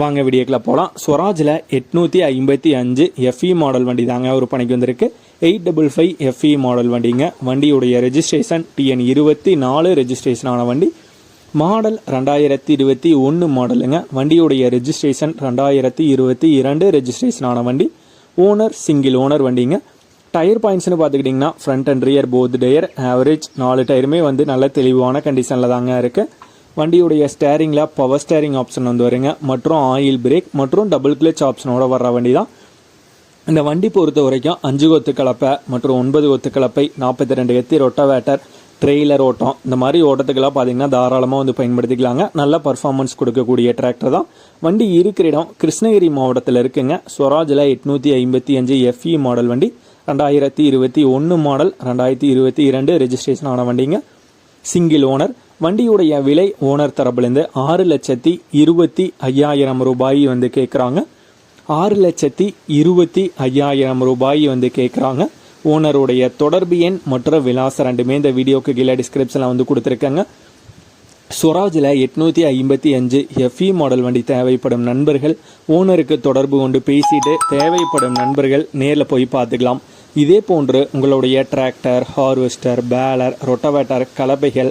வாங்க வீடியோக்கில் போகலாம் ஸ்வராஜில் எட்நூற்றி ஐம்பத்தி அஞ்சு எஃப்இ மாடல் வண்டி தாங்க விற்பனைக்கு வந்திருக்கு. Eight double five FE model வண்டிங்க. வண்டியுடைய ரெஜிஸ்ட்ரேஷன் டிஎன் இருபத்தி நாலு ரெஜிஸ்ட்ரேஷனான வண்டி. மாடல் ரெண்டாயிரத்தி இருபத்தி ஒன்று மாடலுங்க வண்டியுடைய ரெஜிஸ்ட்ரேஷன் ரெண்டாயிரத்தி இருபத்தி இரண்டு ரெஜிஸ்ட்ரேஷனான வண்டி. ஓனர் சிங்கிள் ஓனர் வண்டிங்க. டயர் பாயிண்ட்ஸ்னு பார்த்துக்கிட்டிங்கன்னா front and rear both tyre average நாலு டயருமே வந்து நல்ல தெளிவான கண்டிஷனில் தாங்க இருக்குது வண்டியுடைய ஸ்டேரிங்கில் பவர் ஸ்டேரிங் ஆப்ஷன் வந்து வருங்க. மற்றும் ஆயில் பிரேக் மற்றும் டபுள் கிளச் ஆப்ஷனோட வர்ற வண்டி தான் இந்த வண்டி பொறுத்த வரைக்கும் அஞ்சு கொத்து கலப்பை மற்றும் ஒன்பது கொத்து கலப்பை நாற்பத்தி ரெண்டு எத்தி ரொட்டவேட்டர் ட்ரெய்லர் ஓட்டம் இந்த மாதிரி ஓட்டத்துக்கெல்லாம் பார்த்தீங்கன்னா தாராளமாக வந்து பயன்படுத்திக்கலாங்க. நல்ல பர்ஃபார்மன்ஸ் கொடுக்கக்கூடிய டிராக்டர் தான். வண்டி இருக்கிற இடம் கிருஷ்ணகிரி மாவட்டத்தில் இருக்குங்க. ஸ்வராஜில் எட்நூற்றி ஐம்பத்தி அஞ்சு எஃப்இ மாடல் வண்டி ரெண்டாயிரத்தி இருபத்தி ஒன்று மாடல் ரெண்டாயிரத்தி இருபத்தி இரண்டு ரெஜிஸ்ட்ரேஷன் ஆன வண்டிங்க. சிங்கிள் ஓனர் வண்டியுடைய விலை ஓனர் தரப்புலேருந்து ஆறு லட்சத்தி இருபத்தி ஐயாயிரம் ரூபாய் வந்து கேட்குறாங்க ஆறு லட்சத்தி இருபத்தி ஐயாயிரம் ரூபாய் வந்து கேட்குறாங்க ஓனருடைய தொடர்பு எண் மற்றும் விலாசம் ரெண்டுமே இந்த வீடியோக்கு கீழே டிஸ்கிரிப்ஷனில் வந்து கொடுத்துருக்காங்க. ஸ்வராஜில் எட்நூற்றி ஐம்பத்தி அஞ்சு எஃப்இ மாடல் வண்டி தேவைப்படும் நண்பர்கள் ஓனருக்கு தொடர்பு கொண்டு பேசிட்டு தேவைப்படும் நண்பர்கள் நேரில் போய் பார்த்துக்கலாம். இதே போன்று உங்களுடைய டிராக்டர் ஹார்வெஸ்டர் பேலர் ரொட்டவேட்டர் கலப்பைகள்